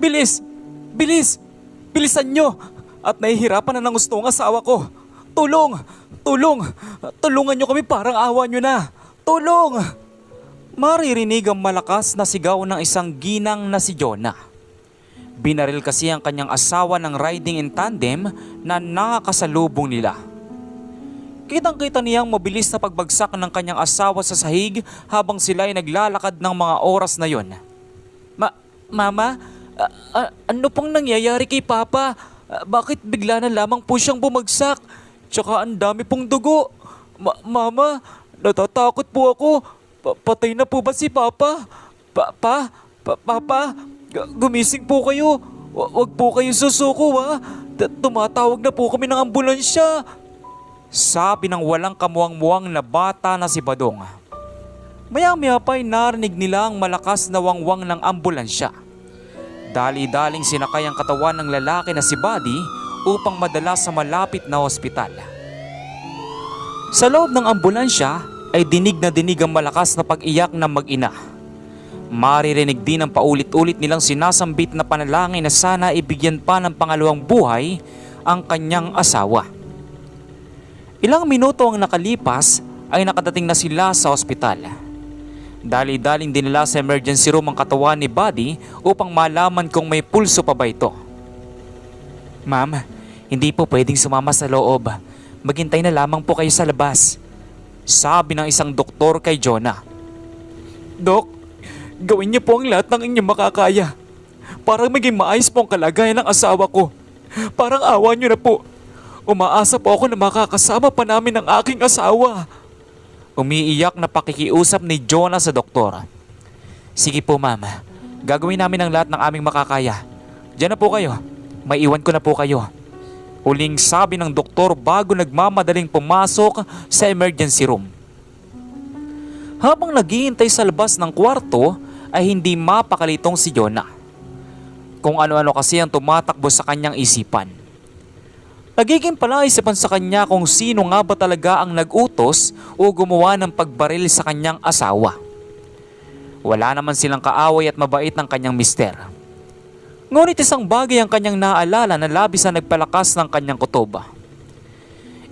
Bilis! Bilis! Bilisan nyo! At nahihirapan na ng gusto ng asawa ko. Tulong! Tulong! Tulungan nyo kami parang awa nyo na! Tulong! Maririnig ang malakas na sigaw ng isang ginang na si Jonah. Binaril kasi ang kanyang asawa ng riding in tandem na nakakasalubong nila. Kitang-kita niyang mabilis na pagbagsak ng kanyang asawa sa sahig habang sila ay naglalakad ng mga oras na yon. Ma, Mama, a- a- ano pong nangyayari kay Papa? A- bakit bigla na lamang po siyang bumagsak? Tsaka ang dami pong dugo. Ma- Mama, natatakot po ako. Pa- patay na po ba si Papa? Papa, pa- Papa, gu- gumising po kayo. Wa- wag po kayo susuko ha. T- tumatawag na po kami ng ambulansya. Sabi ng walang kamuang-muang na bata na si Badong. Maya-maya pa'y narinig nila ang malakas na wangwang ng ambulansya. Dali-daling sinakay ang katawan ng lalaki na si Buddy upang madala sa malapit na ospital. Sa loob ng ambulansya ay dinig na dinig ang malakas na pag-iyak ng mag-ina. Maririnig din ang paulit-ulit nilang sinasambit na panalangin na sana ibigyan pa ng pangalawang buhay ang kanyang asawa. Ilang minuto ang nakalipas ay nakadating na sila sa ospital. Dali-daling dinala sa emergency room ang katawan ni Buddy upang malaman kung may pulso pa ba ito. Ma'am, hindi po pwedeng sumama sa loob. Maghintay na lamang po kayo sa labas. Sabi ng isang doktor kay Jonah. Dok, gawin niyo po ang lahat ng inyong makakaya. Para maging maayos po ang kalagayan ng asawa ko. Parang awa niyo na po. Umaasa po ako na makakasama pa namin ang aking asawa. Umiiyak na pakikiusap ni Jonah sa doktor. Sige po ma'am, gagawin namin ang lahat ng aming makakaya. Diyan na po kayo, may iwan ko na po kayo. Uling sabi ng doktor bago nagmamadaling pumasok sa emergency room. Habang naghihintay sa labas ng kwarto ay hindi mapakalitong si Jonah. Kung ano-ano kasi ang tumatakbo sa kanyang isipan. Nagiging palaisipan sa kanya kung sino nga ba talaga ang nag-utos o gumawa ng pagbaril sa kanyang asawa. Wala naman silang kaaway at mabait ng kanyang mister. Ngunit isang bagay ang kanyang naalala na labis na nagpalakas ng kanyang kutoba.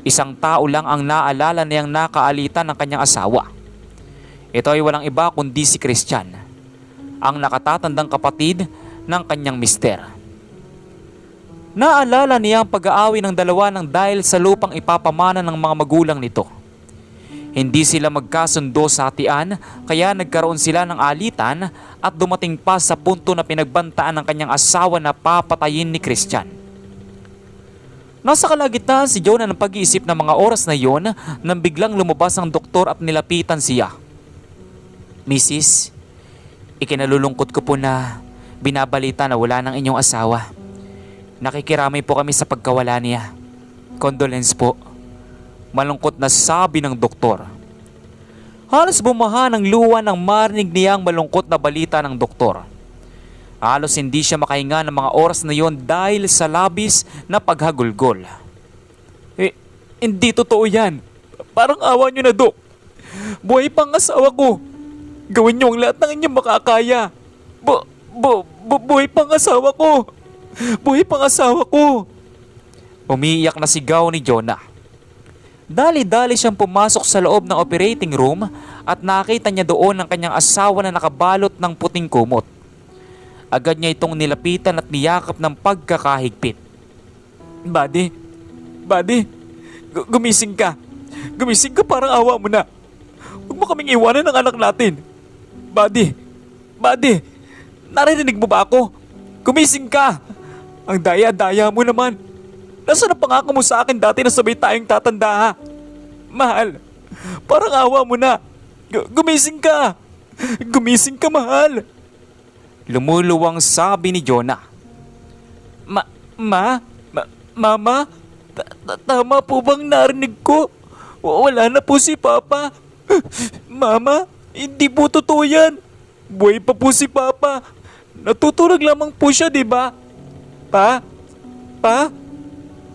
Isang tao lang ang naalala niyang nakaalitan ng kanyang asawa. Ito ay walang iba kundi si Christian, ang nakatatandang kapatid ng kanyang mister. Naalala niya ang pag-aawi ng dalawa ng dahil sa lupang ipapamana ng mga magulang nito. Hindi sila magkasundo sa hatian kaya nagkaroon sila ng alitan at dumating pa sa punto na pinagbantaan ng kanyang asawa na papatayin ni Christian. Nasa kalagitnaan si Jonah ng pag-iisip ng mga oras na iyon nang biglang lumabas ang doktor at nilapitan siya. Mrs., ikinalulungkot ko po na binabalita na wala ng inyong asawa. Nakikiramay po kami sa pagkawala niya. Condolence po. Malungkot na sabi ng doktor. Halos bumaha ng luwa nang marinig niya ang malungkot na balita ng doktor. Halos hindi siya makahinga ng mga oras na yon dahil sa labis na paghagulgol. Eh, hindi totoo yan. Parang awa niyo na, Dok. Buhay pang asawa ko. Gawin niyo ang lahat ng inyong makakaya. Bu, bu, bu, buhay pang asawa ko. Buhay pang asawa ko. Umiiyak na sigaw ni Jonah. Dali-dali siyang pumasok sa loob ng operating room at nakita niya doon ang kanyang asawa na nakabalot ng puting kumot. Agad niya itong nilapitan at niyakap ng pagkakahigpit. Buddy, buddy, gu- gumising ka. Gumising ka parang awa mo na. Huwag mo kaming iwanan ng anak natin. Buddy, buddy, naririnig mo ba ako? Gumising ka. Ang daya-daya mo naman. Nasaan ang pangako mo sa akin dati na sabay tayong tatanda ha? Mahal, parang awa mo na. Gu- gumising ka. Gumising ka, mahal. Lumuluwang sabi ni Jonah. Ma, ma, ma- mama, ta- ta- tama po bang narinig ko? Wala na po si Papa. Mama, hindi po totoo yan. Buhay pa po si Papa. Natutulog lamang po siya, di ba? Pa? Pa?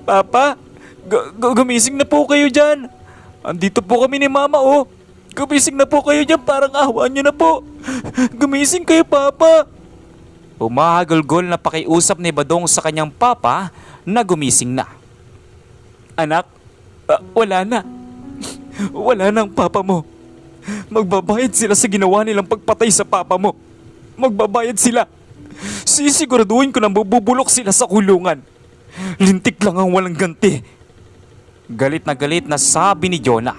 Papa? Gu- gumising na po kayo dyan. Andito po kami ni Mama, oh. Gumising na po kayo dyan, parang awa niyo na po. Gumising kayo, Papa. Humahagulgol na pakiusap ni Badong sa kanyang papa na gumising na. Anak, ah, wala na. Wala na ang papa mo. Magbabayad sila sa ginawa nilang pagpatay sa papa mo. Magbabayad sila. Sisiguraduhin ko na mabubulok sila sa kulungan. Lintik lang ang walang ganti. Galit na galit na sabi ni Jonah.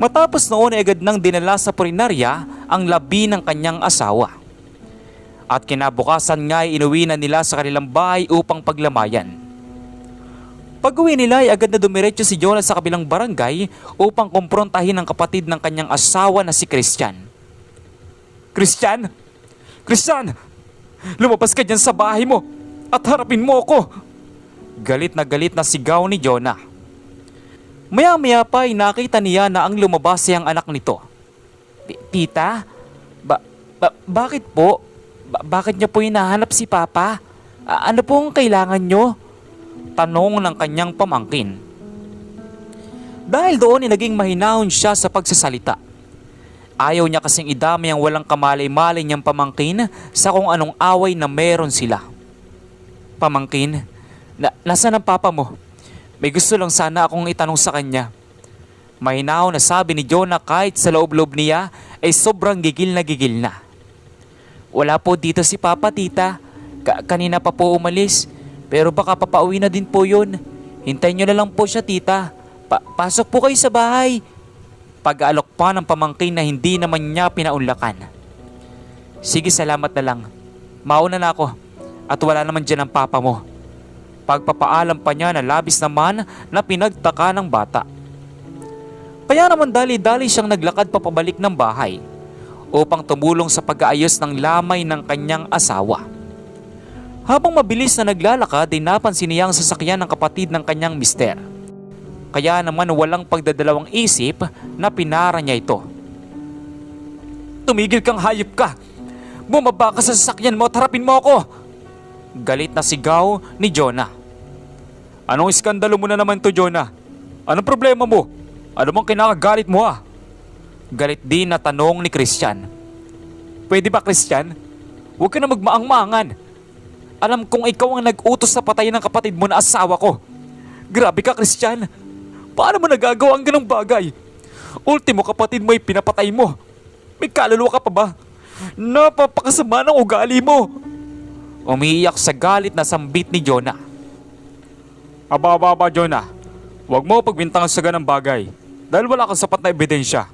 Matapos noon ay agad nang dinala sa purinarya ang labi ng kanyang asawa. At kinabukasan nga ay inuwi na nila sa kanilang bahay upang paglamayan. Pag uwi nila ay agad na dumiretso si Jonah sa kabilang barangay upang kumprontahin ang kapatid ng kanyang asawa na si Christian. Christian! Christian! Lumabas ka dyan sa bahay mo at harapin mo ako! Galit na galit na sigaw ni Jonah. Maya-maya pa ay nakita niya na ang lumabas ay ang anak nito. "Ti- Tita? Ba, ba- bakit po? Ba- bakit niyo po hinahanap si Papa? A- ano po ang kailangan niyo? Tanong ng kanyang pamangkin. Dahil doon ay naging mahinahon siya sa pagsasalita. Ayaw niya kasing idamay ang walang kamalay-malay niyang pamangkin sa kung anong away na meron sila. Pamangkin, na, nasaan ang papa mo? May gusto lang sana akong itanong sa kanya. Mahinaw na sabi ni Jonah kahit sa loob-loob niya ay sobrang gigil na gigil na. Wala po dito si Papa Tita. Ka- kanina pa po umalis. Pero baka papauwi na din po yun. Hintayin nyo na lang po siya tita. Pa- pasok po kayo sa bahay. Pag-aalok pa ng pamangkin na hindi naman niya pinaunlakan. Sige salamat na lang. Mauna na ako. At wala naman dyan ang papa mo. Pagpapaalam pa niya na labis naman na pinagtaka ng bata. Kaya naman dali-dali siyang naglakad papabalik ng bahay upang tumulong sa pag-aayos ng lamay ng kanyang asawa. Habang mabilis na naglalakad ay napansin niya ang sasakyan ng kapatid ng kanyang mister. Kaya naman walang pagdadalawang isip na pinara niya ito. Tumigil kang hayop ka! Bumaba ka sa sasakyan mo at harapin mo ako! Galit na sigaw ni Jonah. Anong iskandalo mo na naman to, Jonah? Anong problema mo? Ano bang kinakagalit mo ah? Galit din na tanong ni Christian. Pwede ba Christian? Huwag ka na magmaang-maangan. Alam kong ikaw ang nag-utos sa patayin ng kapatid mo na asawa ko. Grabe ka Christian. Paano mo nagagawa ang ganong bagay? Ultimo kapatid mo ay pinapatay mo. May kaluluwa ka pa ba? Napapakasama ng ugali mo. Umiiyak sa galit na sambit ni Jonah. Aba, aba, aba, Jonah. Huwag mo pagbintangan sa ganang bagay dahil wala kang sapat na ebidensya.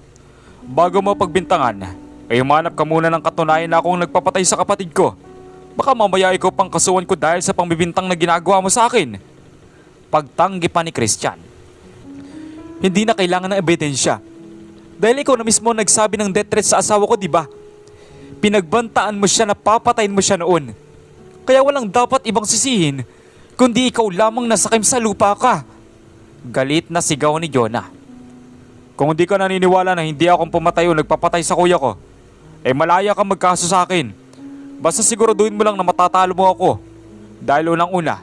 Bago mo pagbintangan, ay humanap ka muna ng katunayan na akong nagpapatay sa kapatid ko. Baka mamaya ikaw pang kasuhan ko dahil sa pangbibintang na ginagawa mo sa akin. Pagtanggi pa ni Christian. Hindi na kailangan ng ebidensya. Dahil ikaw na mismo nagsabi ng death threat sa asawa ko, di ba? Pinagbantaan mo siya na papatayin mo siya noon. Kaya walang dapat ibang sisihin, kundi ikaw lamang nasakim sa lupa ka. Galit na sigaw ni Jonah. Kung hindi ka naniniwala na hindi akong pumatay o nagpapatay sa kuya ko, eh malaya kang magkaso sa akin. Basta siguraduhin mo lang na matatalo mo ako. Dahil unang-una,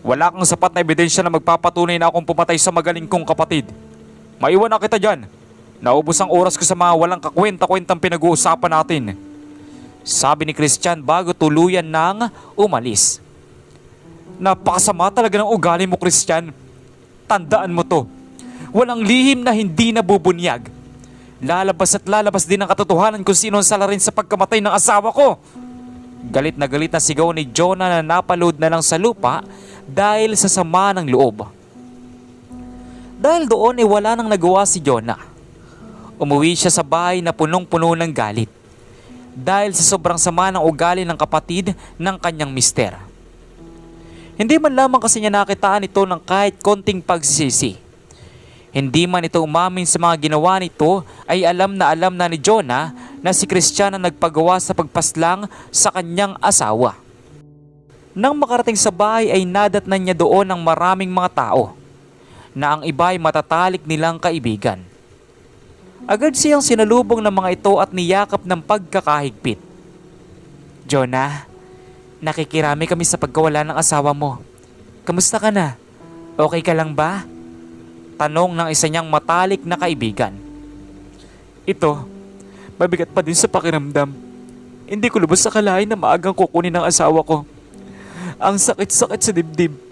wala kang sapat na ebidensya na magpapatunay na akong pumatay sa magaling kong kapatid. Maiwan na kita dyan. Naubos ang oras ko sa mga walang kakwenta-kwentang pinag-uusapan natin. Sabi ni Christian bago tuluyan nang umalis. Napakasama talaga ng ugali mo, Christian. Tandaan mo to. Walang lihim na hindi nabubunyag. Lalabas at lalabas din ang katotohanan kung sino ang salarin sa pagkamatay ng asawa ko. Galit na galit na sigaw ni Jonah na napalood na lang sa lupa dahil sa sama ng loob. Dahil doon ay wala nang nagawa si Jonah. Umuwi siya sa bahay na punong-puno ng galit. Dahil sa sobrang sama ng ugali ng kapatid ng kanyang mister. Hindi man lamang kasi niya nakitaan ito ng kahit konting pagsisisi. Hindi man ito umamin sa mga ginawa nito ay alam na alam na ni Jonah na si Christian ang nagpagawa sa pagpaslang sa kanyang asawa. Nang makarating sa bahay ay nadatnan niya doon ng maraming mga tao na ang iba ay matatalik nilang kaibigan. Agad siyang sinalubong ng mga ito at niyakap ng pagkakahigpit. Jonah, nakikirami kami sa pagkawala ng asawa mo. Kamusta ka na? Okay ka lang ba? Tanong ng isa niyang matalik na kaibigan. Ito, mabigat pa din sa pakiramdam. Hindi ko lubos sa kalahin na maagang kukunin ng asawa ko. Ang sakit-sakit sa dibdib.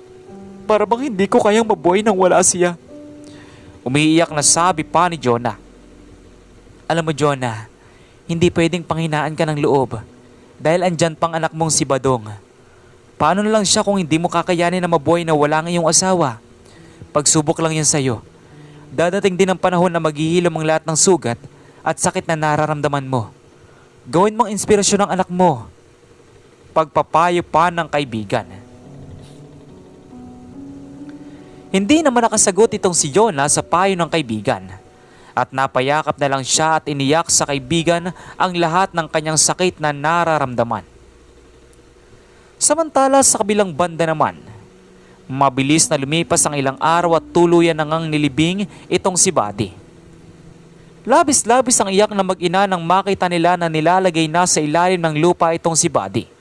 Para bang hindi ko kayang mabuhay nang wala siya. Umiiyak na sabi pa ni Jonah. Alam mo Jonah, hindi pwedeng panghinaan ka ng loob dahil andyan pang anak mong si Badong. Paano na lang siya kung hindi mo kakayanin na mabuhay na wala ng iyong asawa? Pagsubok lang yan sa'yo. Dadating din ang panahon na maghihilom ang lahat ng sugat at sakit na nararamdaman mo. Gawin mong inspirasyon ang anak mo. Pagpapayo pa ng kaibigan. Hindi naman nakasagot itong si Jonah sa payo ng kaibigan. At napayakap na lang siya at iniyak sa kaibigan ang lahat ng kanyang sakit na nararamdaman. Samantala sa kabilang banda naman, mabilis na lumipas ang ilang araw at tuluyan na ngang nilibing itong si Buddy. Labis-labis ang iyak na mag-ina nang makita nila na nilalagay na sa ilalim ng lupa itong si Buddy.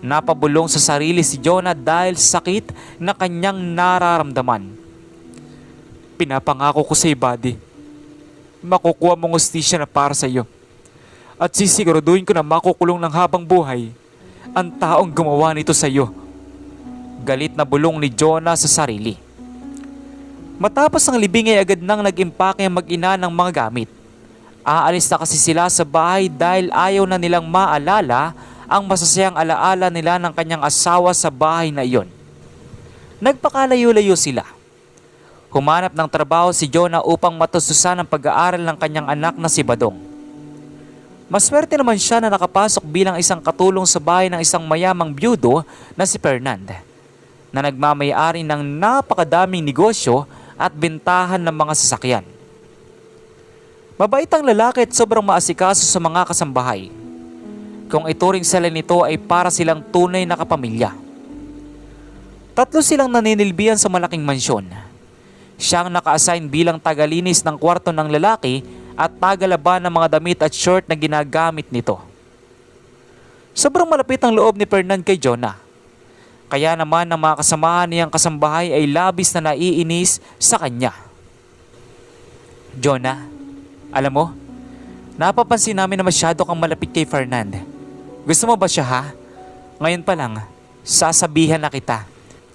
Napabulong sa sarili si Jonah dahil sa sakit na kanyang nararamdaman. Pinapangako ko sa iyo, buddy. Makukuha mong ustisya na para sa iyo. At sisiguraduhin ko na makukulong ng habang buhay ang taong gumawa nito sa iyo. Galit na bulong ni Jonah sa sarili. Matapos ang libing ay agad nang nag-impake ang mag-ina ng mga gamit. Aalis na kasi sila sa bahay dahil ayaw na nilang maalala ang masasayang alaala nila ng kanyang asawa sa bahay na iyon. Nagpakalayo-layo sila. Humanap ng trabaho si Jonah upang matustusan ang pag-aaral ng kanyang anak na si Badong. Maswerte naman siya na nakapasok bilang isang katulong sa bahay ng isang mayamang byudo na si Fernand na nagmamayari ng napakadaming negosyo at bentahan ng mga sasakyan. Mabait ang lalaki at sobrang maasikaso sa mga kasambahay. Kung ituring sila nito ay para silang tunay na kapamilya. Tatlo silang naninilbihan sa malaking mansyon. Siyang naka-assign bilang tagalinis ng kwarto ng lalaki at tagalaban ng mga damit at short na ginagamit nito. Sobrang malapit ang loob ni Fernand kay Jonah. Kaya naman ang mga kasamahan niyang kasambahay ay labis na naiinis sa kanya. Jonah, alam mo, napapansin namin na masyado kang malapit kay Fernand. Gusto mo ba siya ha? Ngayon pa lang, sasabihan na kita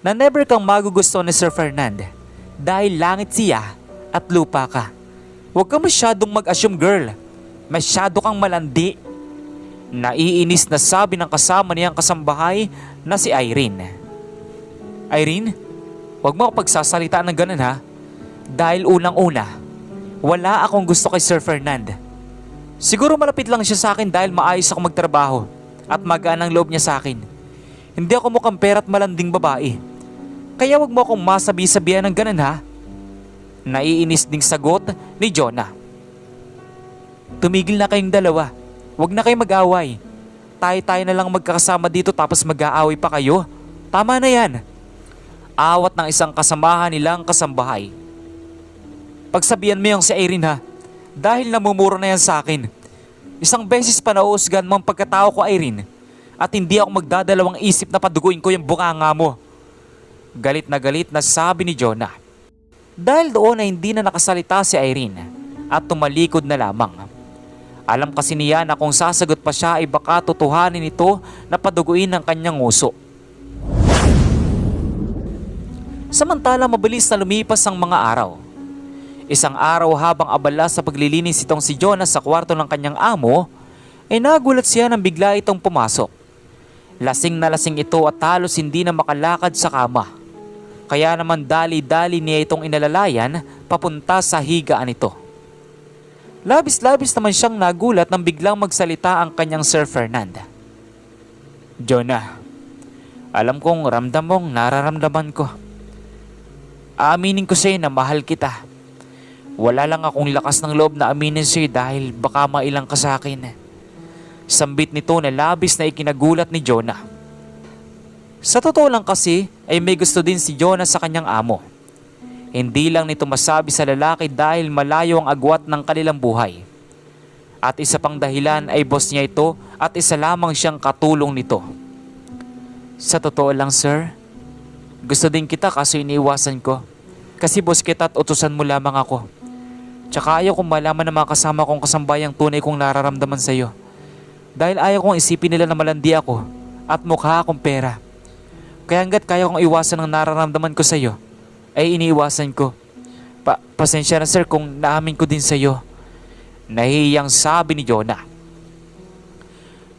na never kang magugusto ni Sir Fernand dahil langit siya at lupa ka. Huwag ka masyadong mag-assume girl. Masyado kang malandi. Naiinis na sabi ng kasama niyang kasambahay na si Irene. Irene, huwag mo ako pagsasalita ng ganun ha. Dahil unang-una, wala akong gusto kay Sir Fernand. Siguro malapit lang siya sa akin dahil maayos ako magtrabaho at magaan ang loob niya sa akin. Hindi ako mukhang pera't malanding babae. Kaya wag mo akong masabi-sabihan ng ganun ha. Naiinis ding sagot ni Jonah. Tumigil na kayong dalawa. Huwag na kayong mag-away. Tayo-tayo na lang magkakasama dito tapos mag-aaway pa kayo. Tama na yan. Awat ng isang kasamahan nilang kasambahay. Pagsabihan mo yung si Irene ha. Dahil namumuro na yan sa akin. Isang beses pa nauusgan mo ang pagkatao ko Irene. At hindi ako magdadalawang isip na paduguin ko yung bunganga mo. Galit na galit na sabi ni Jonah. Dahil doon ay hindi na nakasalita si Irene at tumalikod na lamang. Alam kasi niya na kung sasagot pa siya ay baka tutuhanin ito na paduguin ng kanyang nguso. Samantala mabilis na lumipas ang mga araw. Isang araw habang abala sa paglilinis itong si Jonas sa kwarto ng kanyang amo, ay nagulat siya nang bigla itong pumasok. Lasing na lasing ito at halos hindi na makalakad sa kama. Kaya naman dali-dali niya itong inalalayan papunta sa higaan ito. Labis-labis naman siyang nagulat nang biglang magsalita ang kanyang Sir Fernand. Jonah, alam kong ramdam mong nararamdaman ko. Aaminin ko sa'yo na mahal kita. Wala lang akong lakas ng loob na aminin sa'yo dahil baka mailang ka sa akin. Sambit nito na labis na ikinagulat ni Jonah. Sa totoo lang kasi ay may gusto din si Jonah sa kanyang amo. Hindi lang nito masabi sa lalaki dahil malayo ang agwat ng kanilang buhay. At isa pang dahilan ay boss niya ito at isa lamang siyang katulong nito. Sa totoo lang sir, gusto din kita kaso iniiwasan ko. Kasi boss kita at utusan mo lamang ako. Tsaka ayaw kong malaman ng mga kasama kong kasambayang tunay kong nararamdaman sa'yo. Dahil ayaw kong isipin nila na malandi ako at mukha akong pera. Kaya hanggat kaya kong iwasan ang nararamdaman ko sa iyo, ay iniiwasan ko. Pa pasensya na sir kung naamin ko din sa iyo. Nahihiyang sabi ni Jonah.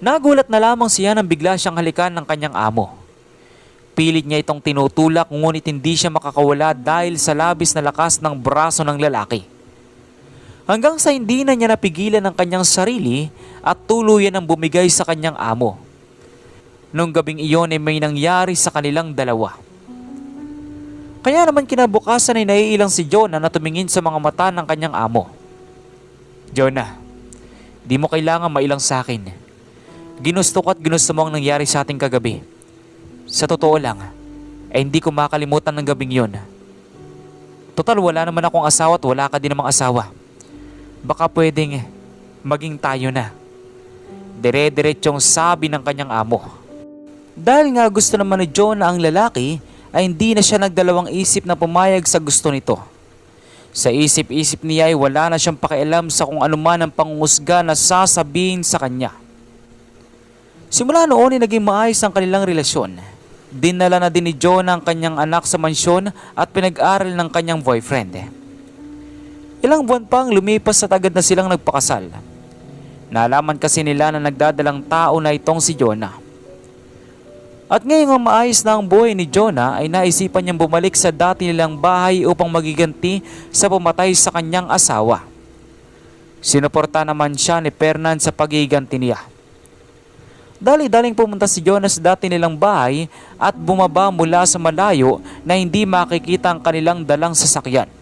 Nagulat na lamang siya nang bigla siyang halikan ng kanyang amo. Pilit niya itong tinutulak ngunit hindi siya makakawala dahil sa labis na lakas ng braso ng lalaki. Hanggang sa hindi na niya napigilan ang kanyang sarili at tuluyan ang bumigay sa kanyang amo. Nung gabing iyon ay may nangyari sa kanilang dalawa. Kaya naman kinabukasan ay naiilang si Jonah na tumingin sa mga mata ng kanyang amo. Jonah, di mo kailangan mailang sa akin. Ginusto ko at ginusto mo ang nangyari sa ating kagabi. Sa totoo lang, ay hindi ko makalimutan ng gabing yon. Total wala naman akong asawa at wala ka din namang asawa. Baka pwedeng maging tayo na. Dire-diretsong sabi ng kanyang amo. Dahil nga gusto naman ni Jonah ang lalaki, ay hindi na siya nagdalawang isip na pumayag sa gusto nito. Sa isip-isip niya ay wala na siyang pakialam sa kung anuman ang pangusga na sasabihin sa kanya. Simula noon ay naging maayos ang kanilang relasyon. Dinala na din ni Jonah ang kanyang anak sa mansyon at pinag-aral ng kanyang boyfriend. Ilang buwan pang lumipas at agad na silang nagpakasal. Nalaman kasi nila na nagdadalang tao na itong si Jonah. At ngayong maayos na ang buhay ni Jonah ay naisipan niyang bumalik sa dati nilang bahay upang magiganti sa pumatay sa kanyang asawa. Sinuporta naman siya ni Fernan sa pagiganti niya. Dali-daling pumunta si Jonah sa dati nilang bahay at bumaba mula sa malayo na hindi makikita ang kanilang dalang sasakyan.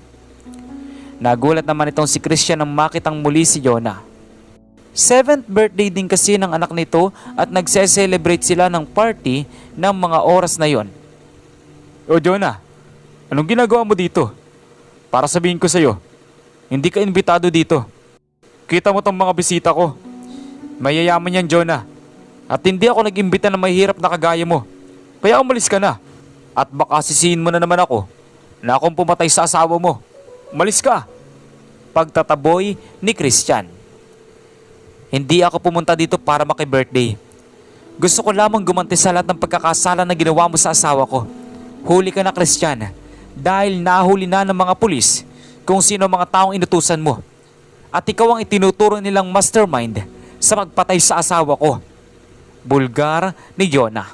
Nagulat naman itong si Christian nang makitang muli si Jonah. Seventh birthday din kasi ng anak nito at nagse-celebrate sila ng party ng mga oras na yon. O Jonah, anong ginagawa mo dito? Para sabihin ko sa'yo, hindi ka imbitado dito. Kita mo tong mga bisita ko. Mayayaman yan Jonah. At hindi ako nag-imbita na mahirap na kagaya mo. Kaya umalis ka na. At baka sisihin mo na naman ako na akong pumatay sa asawa mo. Umalis ka. Pagtataboy ni Christian. Hindi ako pumunta dito para maki-birthday. Gusto ko lamang gumanti sa lahat ng pagkakasala na ginawa mo sa asawa ko. Huli ka na, Christian. Dahil nahuli na ng mga pulis kung sino mga taong inutusan mo. At ikaw ang itinuturo nilang mastermind sa magpatay sa asawa ko. Bulgar ni Jonah.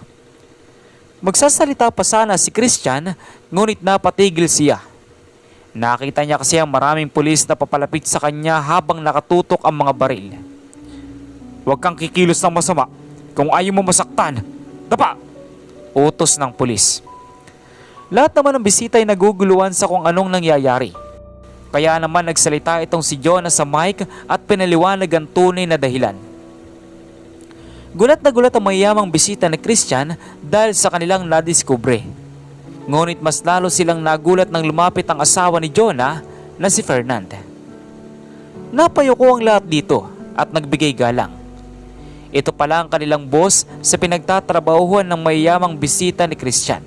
Magsasalita pa sana si Christian ngunit napatigil siya. Nakita niya kasi ang maraming pulis na papalapit sa kanya habang nakatutok ang mga baril. Huwag kang kikilos ng masama. Kung ayaw mo masaktan, dapa! Utos ng pulis. Lahat naman ng bisita ay naguguluhan sa kung anong nangyayari. Kaya naman nagsalita itong si Jonah sa mic at pinaliwanag ang tunay na dahilan. Gulat na gulat ang mayamang bisita ni Christian dahil sa kanilang nadiskubre. Ngunit mas lalo silang nagulat nang lumapit ang asawa ni Jonah na si Fernand. Napayoko ang lahat dito at nagbigay galang. Ito pala ang kanilang boss sa pinagtatrabahuhan ng mayamang bisita ni Christian.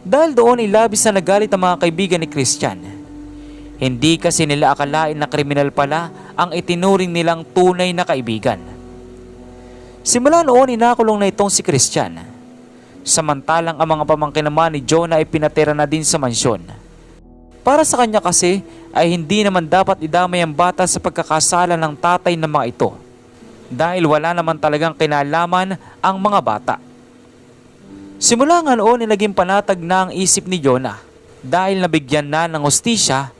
Dahil doon ay labis na nagalit ang mga kaibigan ni Christian. Hindi kasi nila akalain na kriminal pala ang itinuring nilang tunay na kaibigan. Simula noon inakulong na itong si Christian. Samantalang ang mga pamangkin naman ni Jonah ay pinatira na din sa mansyon. Para sa kanya kasi ay hindi naman dapat idamay ang bata sa pagkakasala ng tatay ng mga ito dahil wala naman talagang kinalaman ang mga bata. Simula nga noon ay naging panatag na ang isip ni Jonah dahil nabigyan na ng hostisya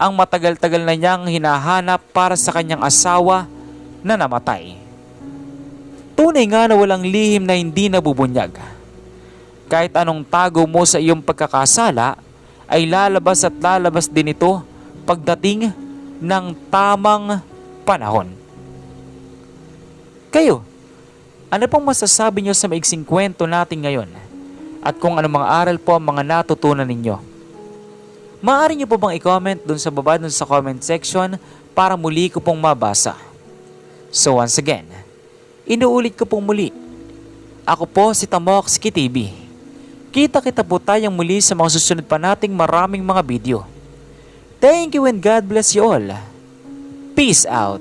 ang matagal-tagal na niyang hinahanap para sa kanyang asawa na namatay. Tunay nga na walang lihim na hindi nabubunyag. Kahit anong tago mo sa iyong pagkakasala ay lalabas at lalabas din ito pagdating ng tamang panahon. Kayo, ano pong masasabi nyo sa maiksing kwento natin ngayon? At kung ano mga aral po ang mga natutunan ninyo? Maaari nyo po bang i-comment dun sa baba dun sa comment section para muli ko pong mabasa. So once again, inuulit ko pong muli. Ako po si Tamox TV. Kita-kita po tayong muli sa mga susunod pa nating maraming mga video. Thank you and God bless you all. Peace out.